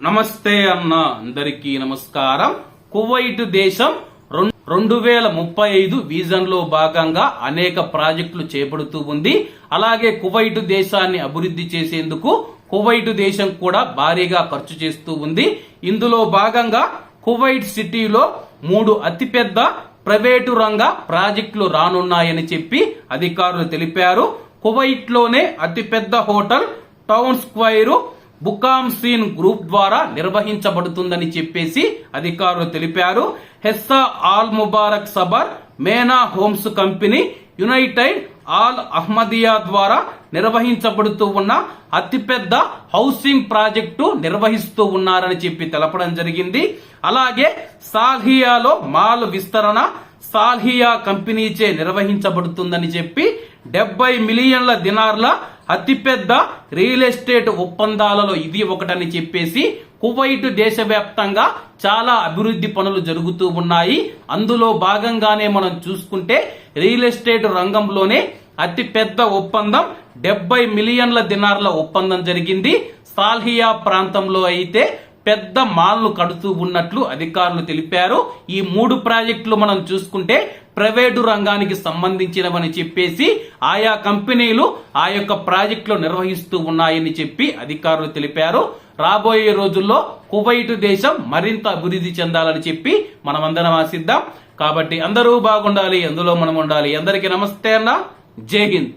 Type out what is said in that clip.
నమస్తే అన్న అందరికీ నమస్కారం. కువైట్ దేశం రెండు వేల ముప్పై ఐదు విజన్లో భాగంగా అనేక ప్రాజెక్టులు చేపడుతూ ఉంది. అలాగే కువైట్ దేశాన్ని అభివృద్ధి చేసేందుకు కువైట్ దేశం కూడా భారీగా ఖర్చు చేస్తూ ఉంది. ఇందులో భాగంగా కువైట్ సిటీలో మూడు అతిపెద్ద ప్రైవేటు రంగ ప్రాజెక్టులు రానున్నాయని చెప్పి అధికారులు తెలిపారు. కువైట్లోనే అతిపెద్ద హోటల్ టౌన్ స్క్వైరు బుకాంసీన్ గ్రూప్ ద్వారా నిర్వహించబడుతుందని చెప్పేసి అధికారులు తెలిపారు. హెస్సా all Mubarak Sabar Mena Homes company United Al Ahmadiya ద్వారా నిర్వహించబడుతూ ఉన్న అతిపెద్ద హౌసింగ్ ప్రాజెక్టు నిర్వహిస్తూ ఉన్నారని చెప్పి తెలపడం జరిగింది. అలాగే సాల్హియాలో మాల్ విస్తరణ సాల్హియా కంపెనీచే నిర్వహించబడుతుందని చెప్పి డెబ్బై మిలియన్ల దినార్ల అతిపెద్ద రియల్ ఎస్టేట్ ఒప్పందాలలో ఇది ఒకటని చెప్పేసి కువైట్ దేశవ్యాప్తంగా చాలా అభివృద్ధి పనులు జరుగుతూ ఉన్నాయి. అందులో భాగంగానే మనం చూసుకుంటే రియల్ ఎస్టేట్ రంగంలోనే అతిపెద్ద ఒప్పందం డెబ్బై మిలియన్ల దినార్ల ఒప్పందం జరిగింది. సాల్హియా ప్రాంతంలో అయితే పెద్ద మాల్ను కడుతూ ఉన్నట్లు అధికారులు తెలిపారు. ఈ మూడు ప్రాజెక్టులు మనం చూసుకుంటే ప్రైవేటు రంగానికి సంబంధించినవని చెప్పేసి ఆయా కంపెనీలు ఆ యొక్క ప్రాజెక్టులు నిర్వహిస్తూ ఉన్నాయని చెప్పి అధికారులు తెలిపారు. రాబోయే రోజుల్లో కువైట్ దేశం మరింత అభివృద్ధి చెందాలని చెప్పి మనమందరం ఆశిద్దాం. కాబట్టి అందరూ బాగుండాలి అందులో మనం ఉండాలి. అందరికీ నమస్తే అన్న. జై హింద్.